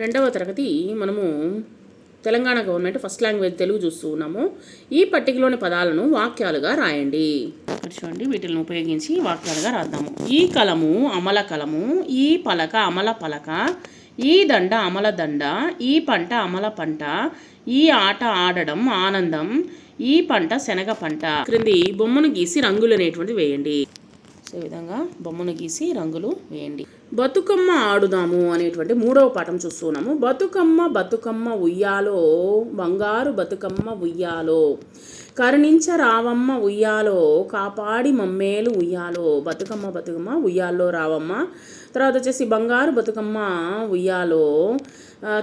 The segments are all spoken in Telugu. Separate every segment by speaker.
Speaker 1: రెండవ తరగతి మనము Telangana government first language Telugu చూస్తూ ఉన్నాము. ఈ పట్టికలోని పదాలను వాక్యాలుగా రాయండి. చూడండి వీటిని ఉపయోగించి వాక్యాలుగా రాద్దాము. ఈ కలము అమల కలము ఈ పలక అమల పలక ఈ దండ అమల దండ ఈ పంట అమల పంట ఈ ఆట ఆడడం ఆనందం ఈ పంట శనగ పంట. క్రింది బొమ్మను గీసి రంగులు అనేటువంటివి వేయండి. సో ఈ విధంగా బొమ్మను గీసి రంగులు వేయండి. బతుకమ్మ ఆడుదాము అనేటువంటి మూడవ పాఠం చూస్తున్నాము బతుకమ్మ బతుకమ్మ ఉయ్యాలో బంగారు బతుకమ్మ ఉయ్యాలో. కరుణించ రావమ్మ ఉయ్యాలో కాపాడి మమ్మేలు ఉయ్యాలో. బతుకమ్మ బతుకమ్మ ఉయ్యాలో రావమ్మ. తర్వాత వచ్చేసి బంగారు బతుకమ్మ ఉయ్యాలో.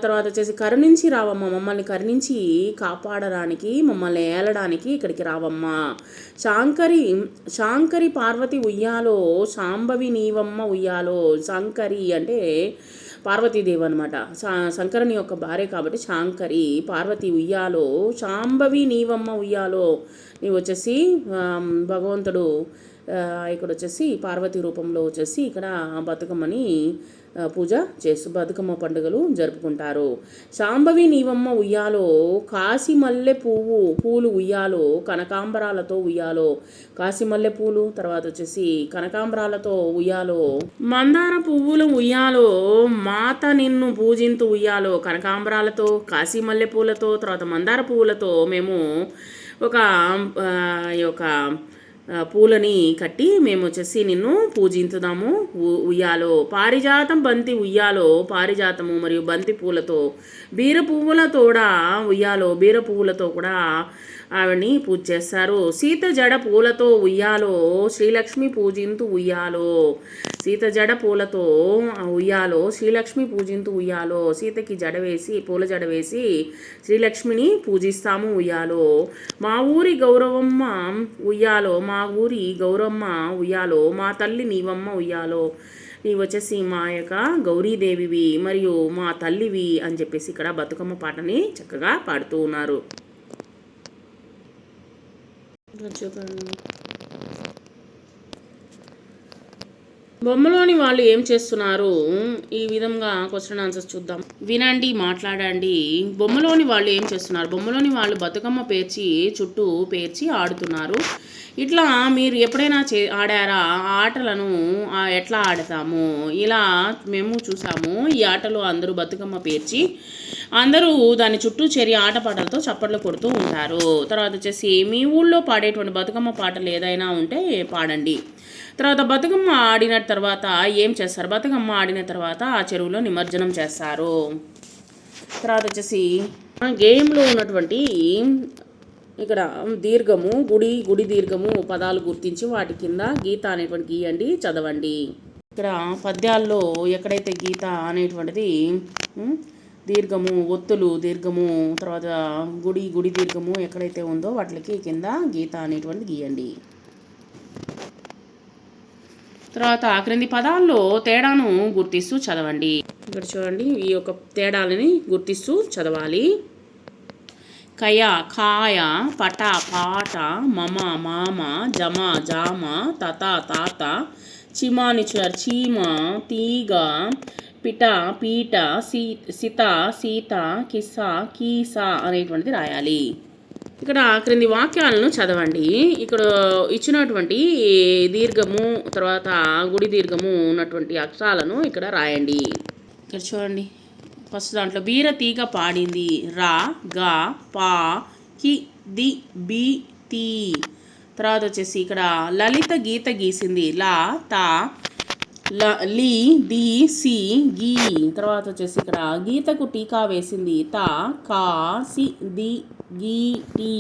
Speaker 1: తర్వాత వచ్చేసి కరుణించి రావమ్మ మమ్మల్ని కరుణించి కాపాడడానికి మమ్మల్ని ఏలడానికి ఇక్కడికి రావమ్మ. శాంకరి శాంకరి పార్వతి ఉయ్యాలో శాంభవి నీవమ్మ ఉయ్యాలో. శాంకరి అంటే పార్వతీదేవి అనమాట శంకరుని యొక్క భార్య కాబట్టి శాంకరి పార్వతి ఉయ్యాలో శాంభవి నీవమ్మ ఉయ్యాలో నీవు వచ్చేసి భగవంతుడు ఇక్కడ వచ్చేసి పార్వతి రూపంలో వచ్చేసి ఇక్కడ బతుకమ్మని పూజ చేస్తూ బతుకమ్మ పండుగలు జరుపుకుంటారు. శాంభవి నీవమ్మ ఉయ్యాలో కాశీమల్లె పువ్వు పూలు ఉయ్యాలో కనకాంబరాలతో ఉయ్యాలో. కాశీమల్లె పూలు తర్వాత వచ్చేసి కనకాంబరాలతో ఉయ్యాలో. మందార పువ్వులు ఉయ్యాలో మాత నిన్ను పూజింతు ఉయ్యాలో. కనకాంబరాలతో కాశీమల్లె పూలతో తర్వాత మందార పువ్వులతో మేము ఒక ఈ యొక్క పూలని కట్టి మేము వచ్చేసి నిన్ను పూజించుదాము. ఉయ్యాలో పారిజాతం బంతి ఉయ్యాలో పారిజాతము మరియు బంతి పూలతో బీర పువ్వులతో కూడా ఉయ్యాలో బీర పువ్వులతో కూడా ఆవిడని పూజ చేస్తారు. సీత జడ పూలతో ఉయ్యాలో శ్రీలక్ష్మి పూజింతు ఉయ్యాలో. సీత జడ పూలతో ఉయ్యాలో శ్రీలక్ష్మి పూజింతు ఉయ్యాలో. సీతకి జడ వేసి పూల జడ వేసి శ్రీలక్ష్మిని పూజిస్తాము ఉయ్యాలో. మా ఊరి గౌరవమ్మ ఉయ్యాలో మా మా ఊరి గౌరమ్మ ఉయ్యాలో మా తల్లి నీవమ్మ ఉయ్యాలో. నీవు వచ్చేసి మా యొక్క గౌరీదేవివి మరియు మా తల్లివి అని చెప్పేసి ఇక్కడ బతుకమ్మ పాటని చక్కగా పాడుతూ ఉన్నారు. బొమ్మలోని వాళ్ళు ఏం చేస్తున్నారు? ఈ విధంగా క్వశ్చన్ ఆన్సర్స్ చూద్దాం. వినండి మాట్లాడండి. బొమ్మలోని వాళ్ళు ఏం చేస్తున్నారు? బొమ్మలోని వాళ్ళు బతుకమ్మ పేర్చి చుట్టూ పేర్చి ఆడుతున్నారు. ఇట్లా మీరు ఎప్పుడైనా చే ఆడారా? ఆ ఆటలను ఎట్లా ఆడతాము? ఇలా మేము చూసాము. ఈ ఆటలో అందరూ బతుకమ్మ పేర్చి అందరూ దాని చుట్టూ చేరి ఆటపాటలతో చప్పట్లు కొడుతూ ఉంటారు. తర్వాత వచ్చేసి మీ ఊళ్ళో పాడేటువంటి బతుకమ్మ పాటలు ఏదైనా ఉంటే పాడండి. తర్వాత బతుకమ్మ ఆడిన తర్వాత ఏం చేస్తారు? బతుకమ్మ ఆడిన తర్వాత ఆ చెరువులో నిమజ్జనం చేస్తారు. తర్వాత వచ్చేసి గేమ్లో ఉన్నటువంటి ఇక్కడ దీర్ఘము గుడి గుడి దీర్ఘము పదాలు గుర్తించి వాటి కింద గీత అనేటువంటి గీయండి చదవండి. ఇక్కడ పద్యాల్లో ఎక్కడైతే గీత అనేటువంటిది దీర్ఘము ఒత్తులు దీర్ఘము తర్వాత గుడి గుడి దీర్ఘము ఎక్కడైతే ఉందో వాటికి కింద గీత అనేటువంటిది గీయండి. తర్వాత క్రింది పదాల్లో తేడాను గుర్తిస్తూ చదవండి. ఇక్కడ చూడండి ఈ యొక్క తేడాలని గుర్తిస్తూ చదవాలి. కయ కాయ పట పాట మమ మామ జమ జామ తత తాత చిమానిచర్ చీమ తీగ పిట పీట సీ సిత సీత కిస కీస అనేటువంటిది రాయాలి. ఇక్కడ క్రింది వాక్యాలను చదవండి. ఇక్కడ ఇచ్చినటువంటి దీర్ఘము తర్వాత గుడి దీర్ఘము ఉన్నటువంటి అక్షరాలను ఇక్కడ రాయండి. ఇక్కడ చూడండి. ఫస్ట్ దాంట్లో బీర తీగ పాడింది. రా గా పా కి ది బి తీ. తర్వాత వచ్చేసి ఇక్కడ లలిత గీత గీసింది. లా తా ల లీ ది సి గీ. తర్వాత వచ్చేసి ఇక్కడ గీతకు టీకా వేసింది. త కా సి ది గీ టీ.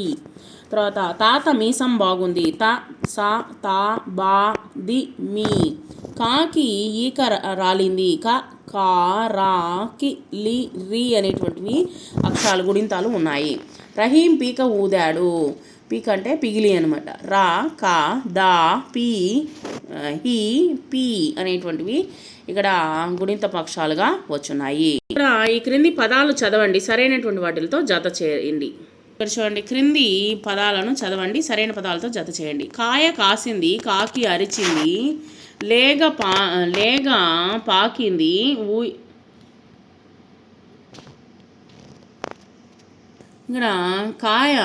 Speaker 1: తర్వాత తాత మీసం బాగుంది. త సా తా బా ది మీ. కాకి ఈక రాలింది. క కా రా కి లి రి అనేటువంటివి అక్షరాలు గుడింతాలు ఉన్నాయి. రహీం పీక ఊదాడు. పీక్ అంటే పిగిలి అనమాట రా కా దా పీ హి పీ అనేటువంటివి ఇక్కడ గుణిత పక్షాలుగా వచ్చున్నాయి. ఇక్కడ ఈ క్రింది పదాలు చదవండి సరైనటువంటి వాటితో జత చేయండి. ఇక్కడ చూడండి క్రింది పదాలను చదవండి సరైన పదాలతో జత చేయండి. కాయ కాసింది కాకి అరిచింది లేగ పా లేగ పాకింది ఇక్కడ కాయ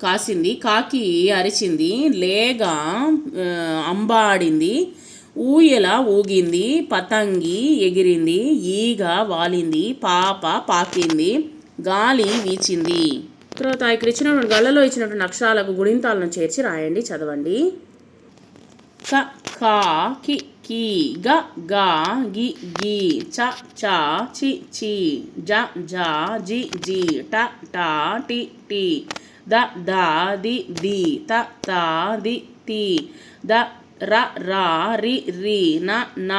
Speaker 1: కాసింది కాకి అరిచింది లేగ అంబాడింది ఊయల ఊగింది పతంగి ఎగిరింది ఈగ వాలింది పాప పాకింది గాలి వీచింది. తర్వాత ఇక్కడ ఇచ్చినటువంటి గళ్ళలో ఇచ్చినటువంటి అక్షరాలకు గుణింతాలను చేర్చి రాయండి చదవండి. క కా కి కి గ గా గి గి చ చ చి చి జ జ జి జి ట ట టి టి ద ద ది ది త త ది తి ద ర ర రి రి న న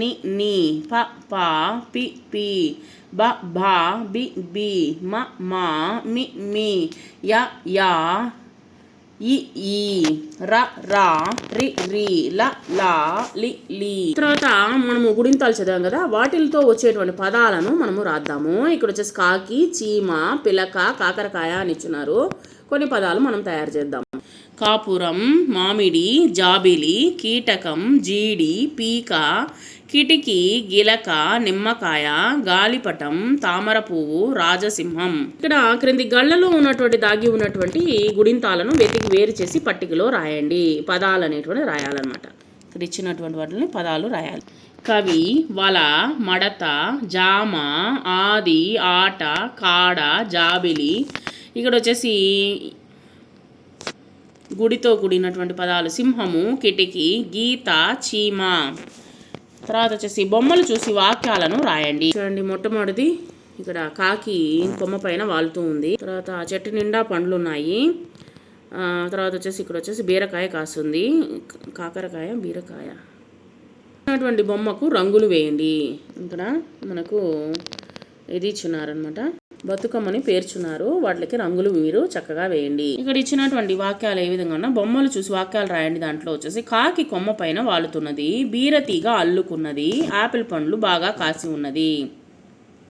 Speaker 1: ని ని ప ప పి పి బ భ బి బి మ మ మి మీ య యా ఈ ఈ ర రా రి రి ల లా లి లి. తర్వాత మనము గుడింతాలు చదివాం కదా. వాటిలతో వచ్చేటువంటి పదాలను మనము రాద్దాము. ఇక్కడ వచ్చేసి కాకి చీమ పిలక కాకరకాయ అని ఇచ్చున్నారు. కొన్ని పదాలు మనం తయారు చేద్దాం. కాపురం మామిడి జాబిలి కీటకం జీడి పీక కిటికీ గిలక నిమ్మకాయ గాలిపటం తామర పువ్వు రాజసింహం. ఇక్కడ క్రింది గళ్ళలో ఉన్నటువంటి దాగి ఉన్నటువంటి గుడింతాలను వెతికి వేరు చేసి పట్టికలో రాయండి. పదాలు అనేటువంటి రాయాలన్నమాట. ఇక్కడ ఇచ్చినటువంటి వాటిని పదాలు రాయాలి. కవి వల మడత జామ ఆది ఆట కాడ జాబిలి ఇక్కడ వచ్చేసి గుడితో కూడినటువంటి పదాలు. సింహము కిటికీ గీత చీమ. తర్వాత వచ్చేసి బొమ్మలు చూసి వాక్యాలను రాయండి. చూడండి మొట్టమొదటిది ఇక్కడ కాకి కొమ్మ పైన వాలుతూ ఉంది. తర్వాత ఆ చెట్టు నిండా పండ్లు ఉన్నాయి ఆ, తర్వాత వచ్చేసి ఇక్కడ వచ్చేసి బీరకాయ కాస్తుంది. కాకరకాయ బీరకాయ. ఉన్నటువంటి బొమ్మకు రంగులు వేయండి. ఇక్కడ మనకు ఇది ఇచ్చున్నారనమాట బతుకమ్మని పేర్చున్నారు. వాటికి రంగులు మీరు చక్కగా వేయండి. ఇక్కడ ఇచ్చినటువంటి వాక్యాలు ఏ విధంగా ఉన్నా బొమ్మలు చూసి వాక్యాలు రాయండి. దాంట్లో వచ్చేసి కాకి కొమ్మ పైన వాలుతున్నది. బీరతీగ అల్లుకున్నది. ఆపిల్ పండ్లు బాగా కాసి ఉన్నది.